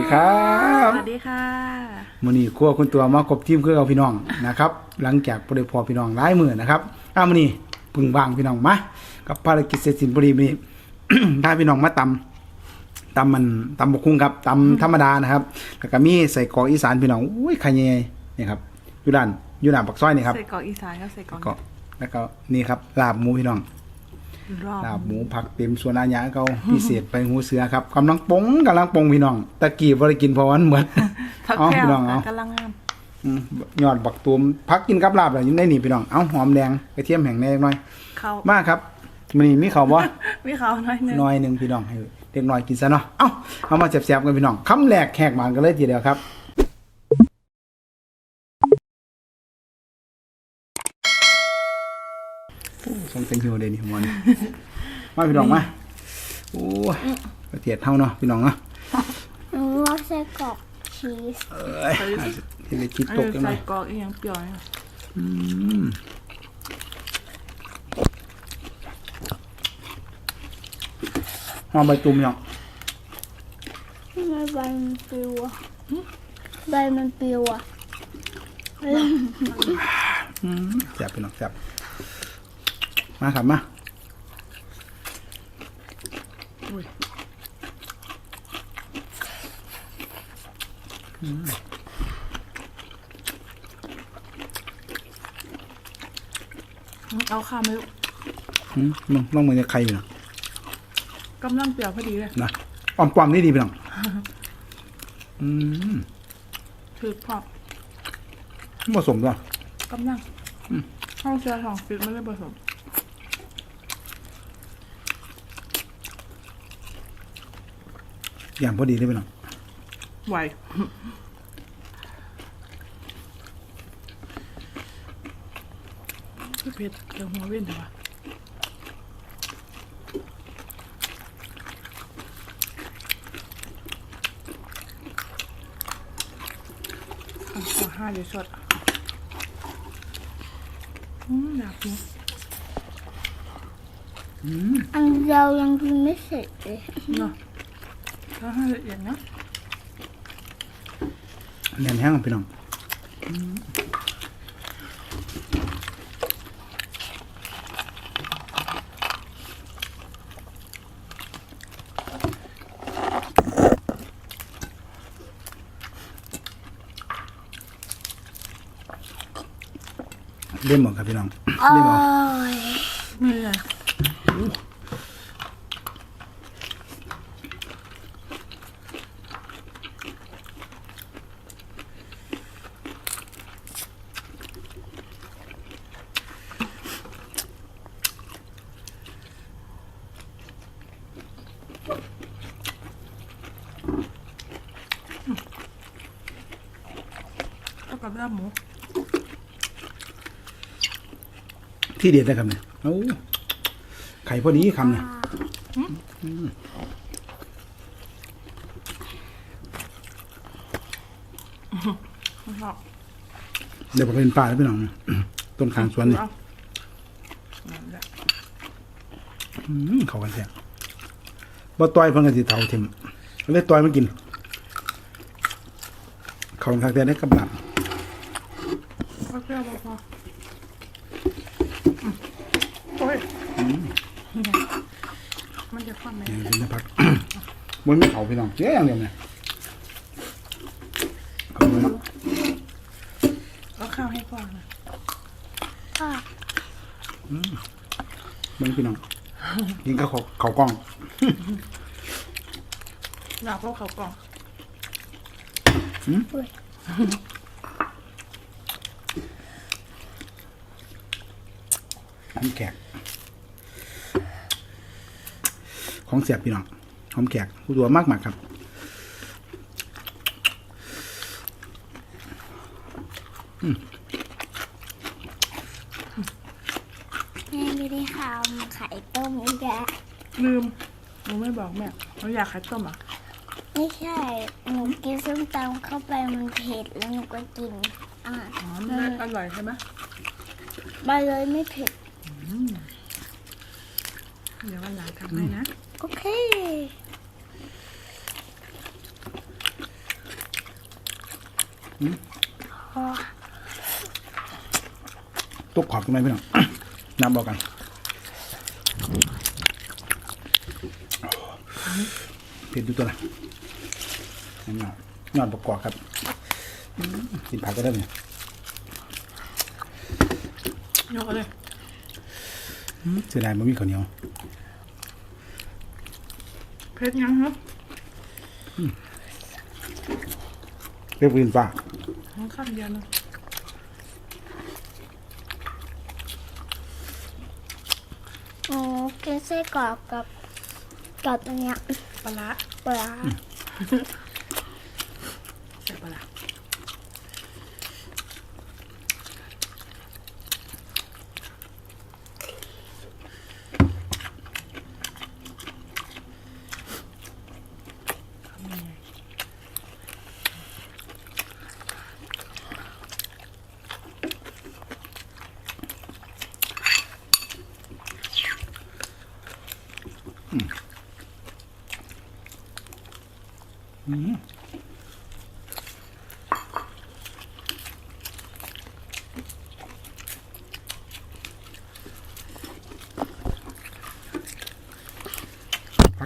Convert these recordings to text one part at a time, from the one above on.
ดีครับสวัสดีค่ะมื้อนี้ครัวคุณตัวมากบทีมคือเอาพี่น้องนะครับ หลังจากบ่ได้พอพี่น้องหลายมื้อนะครับอ้ามื้อนี้เพึ่งว่างพี่น้องมากับภารกิจเสร็จสิ้นพอดีมื้อนี้ ถ้าพี่น้องมาตำตำมันตำบกคุ้งครับตำธรรมดานะครับแล้วก็มีใส่กรอกอีสานพี่น้องอุ้ยไข่ใหญ่ๆนี่ครับอยู่ด้านอยู่ด้านปากซอยนี่ครับ ใส่กรอกอีสานก็ใส่กรอก ก็แล้วก็นี่ครับลาบหมูพี่น้องรอบ ลาบหมูผักเต็มส่วนอาญาเขาพิเศษไปหูเสือครับกำลังปงกำลังปงพี่น้องตะกี้บ่ได้กินเพราะวันเหมือนผักเอาแก้วพี่น้องเอากำลังงามอืมยอดบักตูมพักกินกับลาบเลยอยู่ในนี่พี่น้องเอาหอมแดงกระเทียมแห้งแหน่หน่อยเขามาครับมันนี่มีเขาวบ่ไม่เขาน้อยหนึงหน่อยหนึ่งพี่น้องให้เด็กน้อยกินซะเนาะเอ้าเอามาแซ่บๆกันพี่น้องคำแรกแขกหมานกันเลยทีเดียวครับ โอ้ส่งเต็งหิวเลยนี่หมอนมาพี่น้องมาโอ้ยกระเทียดเท่าเนาะพี่น้องเนาะหนูว่าไส้กรอกชีสเอ้ยที่เลยคิดอันตกนี้กันหน่ใส่อยกรอกอีหยังเปรี้ยวเนี่ยอืมหอมใบตุ่มพี่น้องทำไมใบมันปลิวอะใบมันปลิวอะแซ่บพี่น้องแซ่บ มาครับมาอุ้ยเอาข้าวไหมลูกอืมลองลองมือจะใครพี่น้องกำลังเปรี้ยวพอดีเลยนะอ่อมปอมนี่ดีพี่น้องอืมถือพอผสมด้วยกำลังห้องเชื้อสองฟิตไม่ได้ผสม ย่างพอดีเลยพี่น้องไหวพี่เพชรเดี๋ยวหัวเว้นเดี๋ยววะอะขอห้าเดี๋ยวสดอืมอยากกินอันเดียวยังกินไม่เสร็จเลยเนาะ แล้วให้ละเอียดนะแน่นแห้งพี่น้องเล่มหมดครับพี่น้องโอ้เล่มหมด ย นี่ไง แลาบหมูที่เด็ดนะครับเนี่ยโอ้ไข่พอดีคำเนี่ยเดี๋ยวผมเป็นป่าแล้วพี่น้องต้นขางสวนนี่เอากันแหละอืมเข้ากันแท้บ่ต่อยเพิ่นก็สิเฒ่าทิ่มเลยต่อยมันกิน เขากันคักแต่ได้กับหลั งก็เปรี้ยวพอๆอืมโอ้ยมันจะคว่ำไหมนี่เป็นพักมันไม่เขาพี่น้องเสียอย่างเดียวเนี่ยเขาเลยเนาะเอาข้าวให้กว้างนะค่ะมึงพี่น้องกินก็เขาเขากล้องอยากพวกเขากล่อง หอมแขก ของเสียบพี่น้องหอมแขกผู้ตัวมากมากๆครับแม่ไม่ได้ทำไข่ต้มอีกแล้วลืมหนูไม่บอกแม่หนูอยากไข่ต้มอะไม่ใช่ หนูกินส้มตำเข้าไปมันเผ็ดแล้วหนูก็กิน อะอ๋อมันอร่อยใช่ไหมใบเลยไม่เผ็ด เดี๋ยววันหลังทำให้นะ โอเคพอตุกขอบกันไหมพี่น้อง น้ำบอกกัน เผ็ดดูตัวละนี่ยอดยอดประกอบครับอืมกินผักก็ได้เนี่ยยกเอาเลยอืม เสียดายมันมีข้าวเหนียวเพชรยังครับเรียกปืนฟ้ามันข้ามเดียวเลยหนูกินไส้กรอกกับกับอันเนี้ยปลาร้าปลาใส่ปลาร้า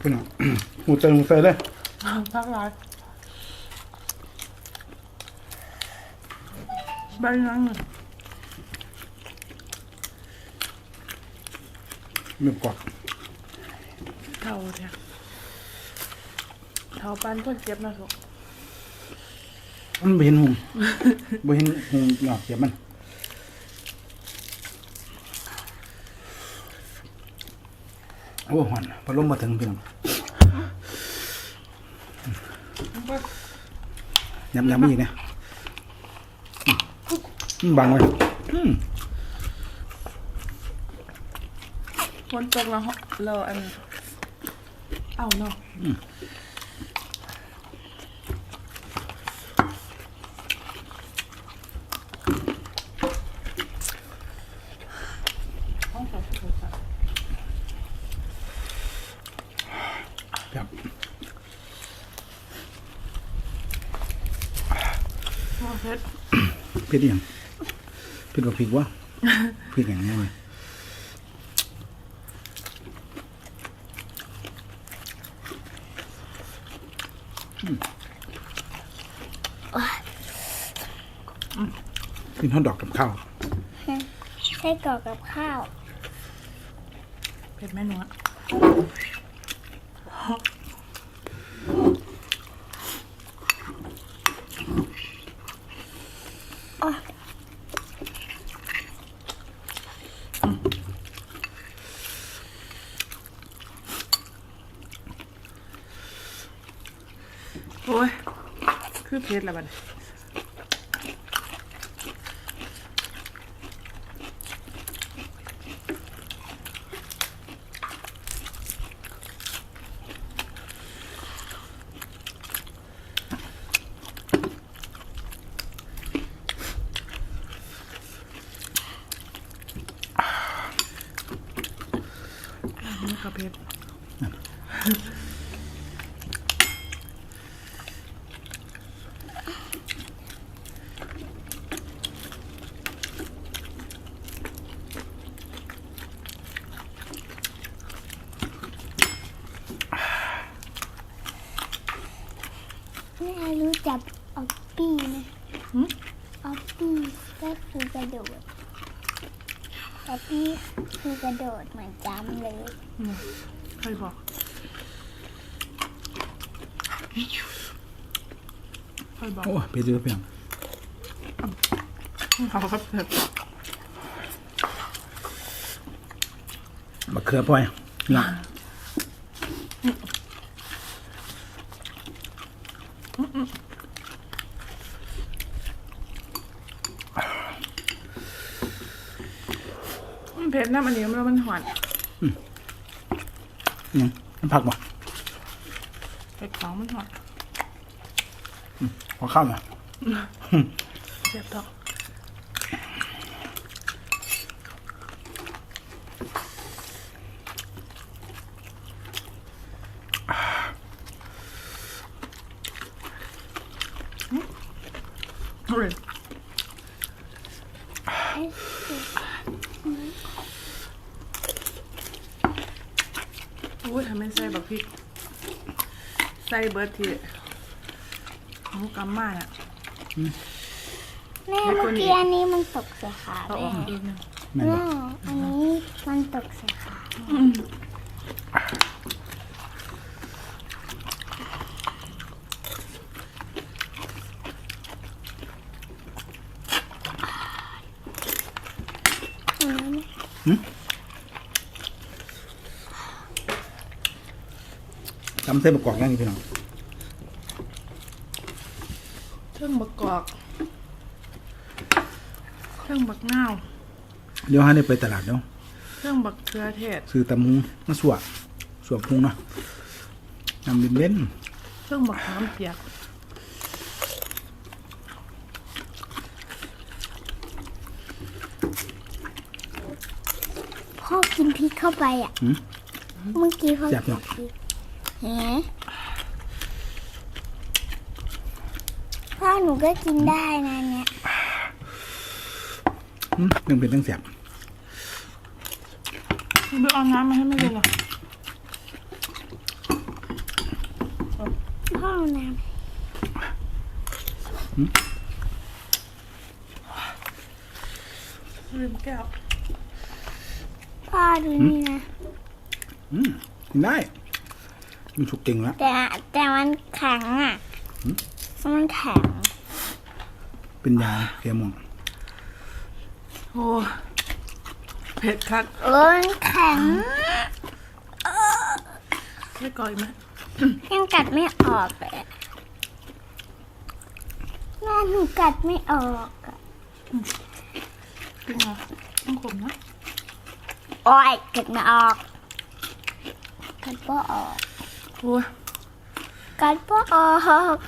พักพี่น้องหมูเตยหมูเตยเลยพักร้ายใบยังเลยเนื้อกรอบเท่าแท้เท่าปันคนเจ็บนะสุกมันไม่เห็นหุงไม่เห็นหุงหยอดเสียบมัน โอ้หอนพอลมมาถึงพี่น้องยำยำอีกนะอืมบังไว้อืมฝนตกแล้วเราอัน เอาเนาะห้องใส่ถุงใส่ ครับ ห้องเพชร เผ็ดอีหยังเผ็ดกว่าพริกวะพริกอย่างนี้เลยกินฮอทดอกกับข้าวไส้กรอกกับข้าวเผ็ดแม่หนูอะ อ๋อ โอ้ย คือ เพชรละบัดนี้อันนี่ก็เพช รแม่รู้จักออปปี้ไหมหึ ออปปี้ก็คือกระโดดออปปี้คือกระโดดเหมือนจำเลยเนี่ยใครบอกใครบอก โอ้เผ็ดเยอะเพียงเขาครับเผ็ดมะเขือปล่อยนะ มันเผ็ดนะมันนี้แล้วมันหวานยังมันผักบ่เผ็ดของมันหวานขอข้าวหน่อยเจ็บท้อง เฮ้ยโอ้ยทำไมใส่บักพริก ใส่เบิร์ดทีหมูกำมาอะ แม่เมื่อกี้อันนี้มันตกใส่ขาเอาแม่ออกอีกหนึงแม่นแม่บ่อันนี้มันตกใส่ขา ตำเส้นประกอบอย่างนี้พี่น้องเครื่องบักกอกเครื่องบักนาวเดี๋ยวให้ได้ไปตลาดเนาะเครื่องบักเขือเทศซื้อตำหุงมาสวดสวดพุงเนาะนำเล่นเครื่องบักน้ำเปียกพ่อกินพริกเข้าไปอะ ๆหืม เมื่อกี้พ่อแซ่บกินเนาะพริกเฮ้ พ่อหนูก็กินได้นะเนี่ยหืมหนึ่งเป็นตั้งแสบไปเอาน้ำมาให้แม่เลยเหรอพ่อเอาน้ลืมแก้วำพ่อดูนี่นะ อืมกินได้ มันสุกเก่งแล้ว แต่แต่มันแข็งอะ มันแข็ง เป็นยาแก้ม่วงโอ้เผ็ดคักเออมันแข็งไม่ก่อยไหมยังกัดไม่ออกเลยอะแม่หนูกัดไม่ออกอะจริงเหรอต้องขมนะ โอ้ยกัดไม่ออกกัดบ่ออก โอ้ยกัดบ่ออก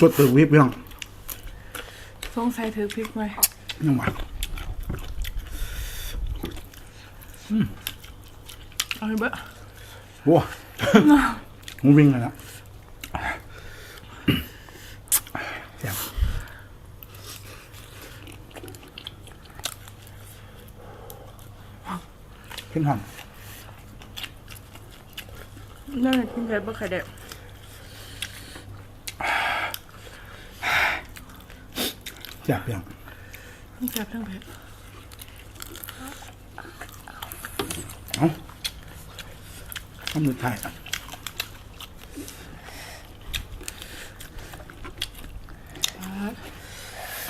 สดเปิดวิบพี่น้องสงสัยถือพริกไหมยังหวานเอาให้เบอะโว้หูวิ่งเลยนะแซ่บ ขึ้นหอมนั่นแหละกินเผ็ดบ่ไข่เด็กแซ่บพี่น้องนี่แซ่บทั้งเผ็ดเอาข้ามือถ่ายอะ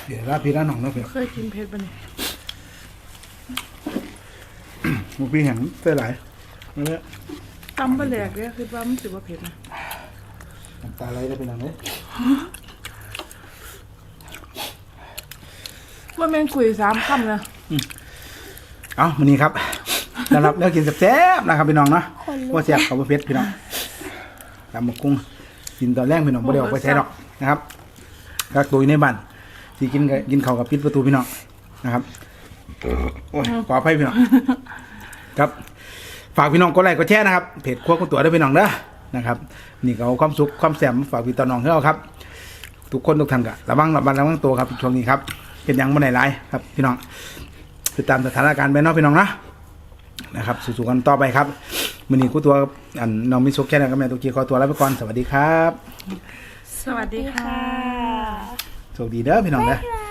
เดี๋ยวลาพี่ลาหนองเนาะเพี่เคยกินเผ็ดปะเนี่ย หมูพี่แห้งเต้หลายมาเลยตำปลาแหลกเนี่ยคือว่ามันถือว่าเผ็ดนะน้ำตาไหลได้เป็นยังไงว่าแมงกุยสามคำเลยเอาวันนี้ครับสำหรับเนื้อกินแซ่บๆนะครับพี่น้องเนาะคนลุกว่าแซ่บเขาบ่เผ็ดพี่น้องตำบักกุ้งกินตอนแรกพี่น้องบ่ได้ออกไปใช้ดอกนะครับกักตัวอยู่ในบ้านที่กินกับกินข้าวกับปิดประตูพี่น้องนะครับโอ้ยขออภัยพี่น้อง ครับ ฝากพี่น้องกดไลค์กดแชร์นะครับเพจครัวคุณตัวด้วยพี่น้องเด้อนะครับนี่ก็เอาความสุขความแสมฝากพี่ต่อน้องให้เราครับ ทุกคนทุกท่านก็ระวังระวังระวังตัวครับช่วงนี้ครับเป็นหยังบ่ไหนหลายครับพี่น้องติดตามสถานการณ์ไปเนาะพี่น้องนะนะครับสู้ๆกันต่อไปครับมื้อนี้กูตัวอันน้องมิสุกแค่นั้นก็แม่ตุกกี้ขอตัวลาไปก่อนสวัสดีครับ สวัสดีค่ะโชคดีเด้อพี่น้องเด้อบ๊ายบ